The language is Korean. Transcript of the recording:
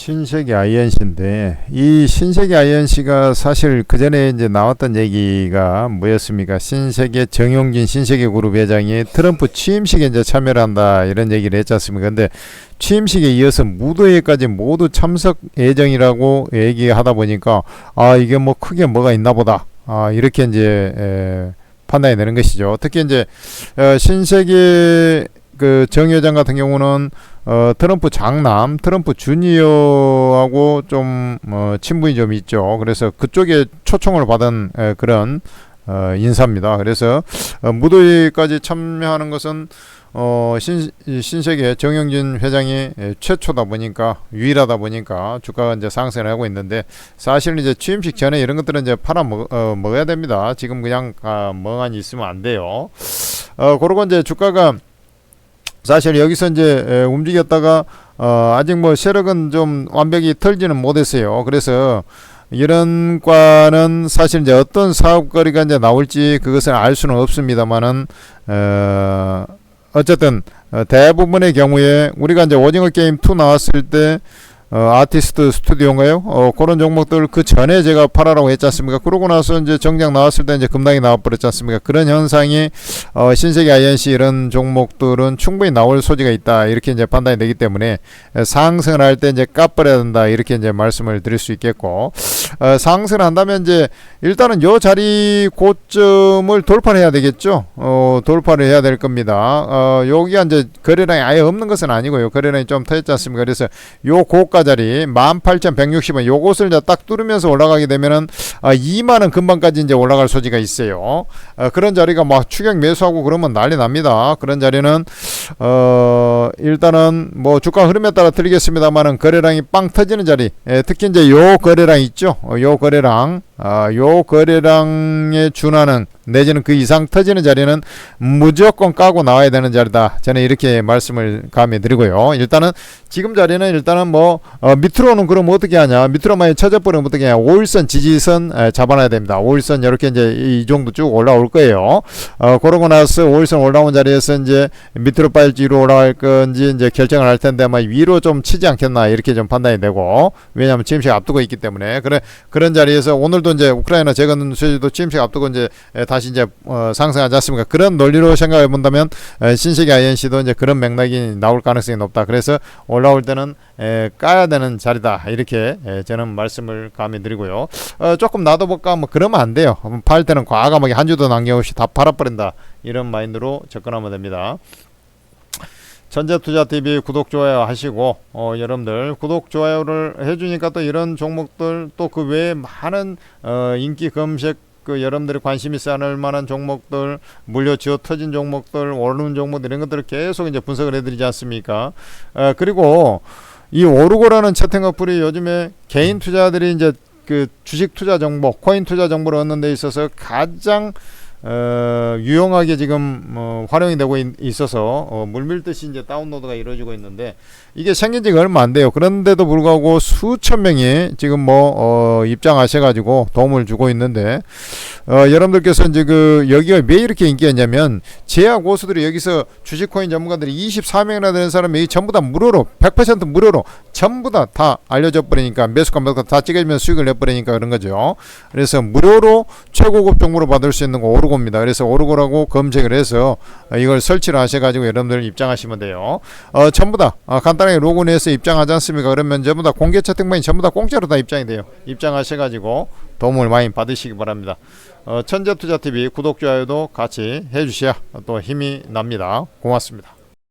신세계 INC인데 이 신세계 INC가 사실 그 전에 이제 나왔던 얘기가 뭐였습니까? 신세계 정용진 신세계 그룹 회장이 트럼프 취임식에 이제 참여를 한다 이런 얘기를 했지 않습니까? 근데 취임식에 이어서 무도회까지 모두 참석 예정이라고 얘기하다 보니까 아 이게 뭐 크게 뭐가 있나 보다 아 이렇게 이제 에, 판단이 되는 것이죠. 특히 이제 어, 신세계 그 정 회장 같은 경우는 어, 트럼프 장남, 트럼프 주니어하고 좀 어, 친분이 좀 있죠. 그래서 그쪽에 초청을 받은 에, 그런 어, 인사입니다. 그래서 어, 무도회까지 참여하는 것은 어, 신, 이 신세계 정영진 회장이 에, 최초다 보니까 유일하다 보니까 주가가 이제 상승을 하고 있는데 사실 이제 취임식 전에 이런 것들은 이제 팔아 먹, 어, 먹어야 됩니다. 지금 그냥 아, 멍하니 있으면 안 돼요. 어, 그러고 이제 주가가 사실 여기서 이제 에, 움직였다가 어, 아직 뭐 세력은 좀 완벽히 털지는 못했어요. 그래서 이런 과는 사실 이제 어떤 사업거리가 이제 나올지 그것을 알 수는 없습니다만은 어, 어쨌든 어, 대부분의 경우에 우리가 이제 오징어 게임 2 나왔을 때 어, 아티스트 스튜디오인가요? 어, 그런 종목들 그 전에 제가 팔아라고 했지 않습니까? 그러고 나서 이제 정작 나왔을 때 이제 급락이 나와버렸지 않습니까? 그런 현상이 어, 신세계 INC 이런 종목들은 충분히 나올 소지가 있다. 이렇게 이제 판단이 되기 때문에 에, 상승을 할 때 이제 까버려야 된다. 이렇게 이제 말씀을 드릴 수 있겠고, 어, 상승을 한다면 이제 일단은 요 자리 고점을 돌파를 해야 되겠죠. 어, 돌파를 해야 될 겁니다. 어, 여기가 이제 거래량이 아예 없는 것은 아니고요. 거래량이 좀 터졌지 않습니까? 그래서 요 고가 자리 18,160원 요것을 이제 딱 뚫으면서 올라가게 되면은 아, 2만 원 금방까지 이제 올라갈 소지가 있어요. 어, 그런 자리가 막 추격 매수하고 그러면 난리 납니다. 그런 자리는 어, 일단은 뭐 주가 흐름에 따라 틀리겠습니다만은 거래량이 빵 터지는 자리, 예, 특히 이제 요 거래량 있죠. 어, 요 거래량, 아, 요 거래량에 준하는 내지는 그 이상 터지는 자리는 무조건 까고 나와야 되는 자리다. 저는 이렇게 말씀을 감히 드리고요. 일단은 지금 자리는 일단은 뭐 어, 밑으로는 그럼 어떻게 하냐? 밑으로 많이 쳐져버리면 어떻게 하냐? 5일선 지지선 에, 잡아놔야 됩니다. 5일선 이렇게 이제 이 정도 쭉 올라올 거예요. 어, 그러고 나서 5일선 올라온 자리에서 이제 밑으로 빠질지 위로 올라갈 건지 이제 결정을 할 텐데 아마 위로 좀 치지 않겠나 이렇게 좀 판단이 되고 왜냐하면 취임식 앞두고 있기 때문에 그래 그런 자리에서 오늘도 이제 우크라이나 재건 수지도 취임식 앞두고 이제 에, 다시 이제 어, 상승하지 않습니까? 그런 논리로 생각해 본다면 에, 신세계 INC도 이제 그런 맥락이 나올 가능성이 높다. 그래서 올라올 때는 에, 까야 되는 자리다 이렇게 에, 저는 말씀을 감히 드리고요. 어, 조금 놔둬볼까 뭐 그러면 안 돼요. 팔 때는 과감하게 한 주도 남겨없이 다 팔아버린다 이런 마인드로 접근하면 됩니다. 전자투자TV 구독 좋아요 하시고 어, 여러분들 구독 좋아요를 해주니까 또 이런 종목들 또 그 외에 많은 어, 인기 검색 그 여러분들이 관심 있어 할 만한 종목들 물려 지어 터진 종목들 오르는 종목들 이런 것들을 계속 이제 분석을 해드리지 않습니까? 어, 그리고 이 오르고라는 채팅 어플이 요즘에 개인 투자들이 이제 그 주식 투자 정보, 코인 투자 정보를 얻는 데 있어서 가장 어, 유용하게 지금 어, 활용이 되고 있, 있어서 어, 물밀듯이 이제 다운로드가 이루어지고 있는데 이게 생긴 지가 얼마 안 돼요. 그런데도 불구하고 수천 명이 지금 뭐 어, 입장하셔가지고 도움을 주고 있는데 어, 여러분들께서 이제 그 여기가 왜 이렇게 인기가 있냐면 제야 고수들이 여기서 주식코인 전문가들이 24명이나 되는 사람이 전부 다 무료로 100% 무료로 전부 다 다 알려져 버리니까 매수가 매수가 다 찍어주면 수익을 내버리니까 그런 거죠. 그래서 무료로 최고급 정보를 받을 수 있는 거 오르고 입니다. 그래서 오르고라고 검색을 해서 이걸 설치를 하셔가지고 여러분들 입장하시면 돼요. 어, 전부 다 어, 간단하게 로그인해서 입장하지 않습니까? 그러면 전부 다 공개 채팅방이 전부 다 공짜로 다 입장이 돼요. 입장하셔가지고 도움을 많이 받으시기 바랍니다. 어, 천재투자TV 구독, 좋아요도 같이 해주셔야 또 힘이 납니다. 고맙습니다.